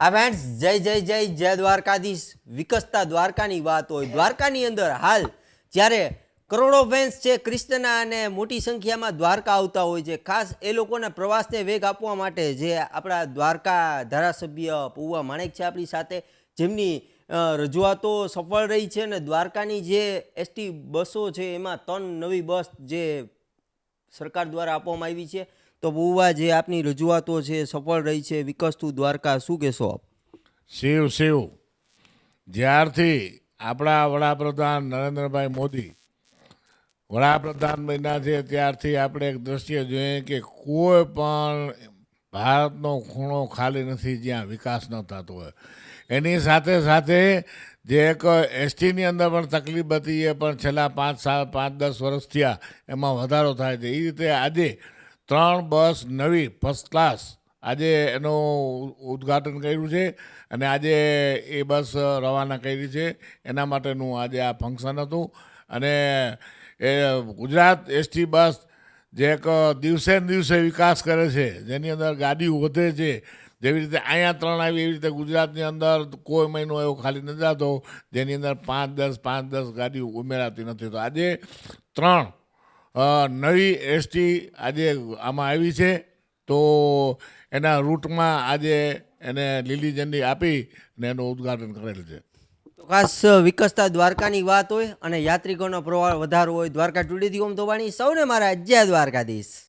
આ ફ્રેન્ડ્સ જય જય જય જય દ્વારકાધીશ. વિકસતા દ્વારકાની વાત હોય. દ્વારકાની અંદર હાલ જ્યારે કરોડો ફેન્સ છે કૃષ્ણના અને મોટી સંખ્યામાં દ્વારકા આવતા હોય છે. ખાસ એ લોકોના પ્રવાસને વેગ આપવા માટે જે આપણા દ્વારકા ધારાસભ્ય પૌવા માણેક છે આપણી સાથે, જેમની રજૂઆતો સફળ રહી છે અને દ્વારકાની જે એસટી બસો છે એમાં ત્રણ નવી બસ જે સરકાર દ્વારા આપવામાં આવી છે. તો બહુવા જે આપની રજૂઆતો છે, સફળ રહી છે વિકસતું દ્વારકા, શું કહેશો આપ? શિવ શિવ. જ્યારથી આપણા વડાપ્રધાન નરેન્દ્રભાઈ મોદી વડાપ્રધાન બન્યા છે, ત્યારથી આપણે એક દ્રશ્ય જોઈએ કે કોઈ પણ ભારતનો ખૂણો ખાલી નથી, જ્યાં વિકાસ ન થતો હોય. એની સાથે સાથે જે એક એસટીની અંદર પણ તકલીફ હતી એ પણ છેલ્લા પાંચ સાત પાંચ દસ વર્ષ થયા, એમાં વધારો થાય છે. એ રીતે આજે ત્રણ બસ નવી ફર્સ્ટ ક્લાસ આજે એનું ઉદ્ઘાટન કર્યું છે અને આજે એ બસ રવાના કરી છે. એના માટેનું આજે આ ફંક્શન હતું. અને એ ગુજરાત એસટી બસ જે એક દિવસે ને દિવસે વિકાસ કરે છે, જેની અંદર ગાડીઓ વધે છે, જેવી રીતે અહીંયા ત્રણ આવી, એવી રીતે ગુજરાતની અંદર કોઈ મહિનો એવો ખાલી નથી જતો, જેની અંદર પાંચ દસ પાંચ દસ ગાડીઓ ઉમેરાતી નથી. તો આજે ત્રણ નવી એસટી આજે આમાં આવી છે. તો એના રૂટમાં આજે એને લીલી ઝંડી આપી ને એનું ઉદ્ઘાટન કરેલ છે. ખાસ વિકસતા દ્વારકાની વાત હોય અને યાત્રિકોનો પ્રવાહ વધારો હોય દ્વારકા ટુડેથી ઓમ તો વાણી સૌને મારા જય દ્વારકાધીશ.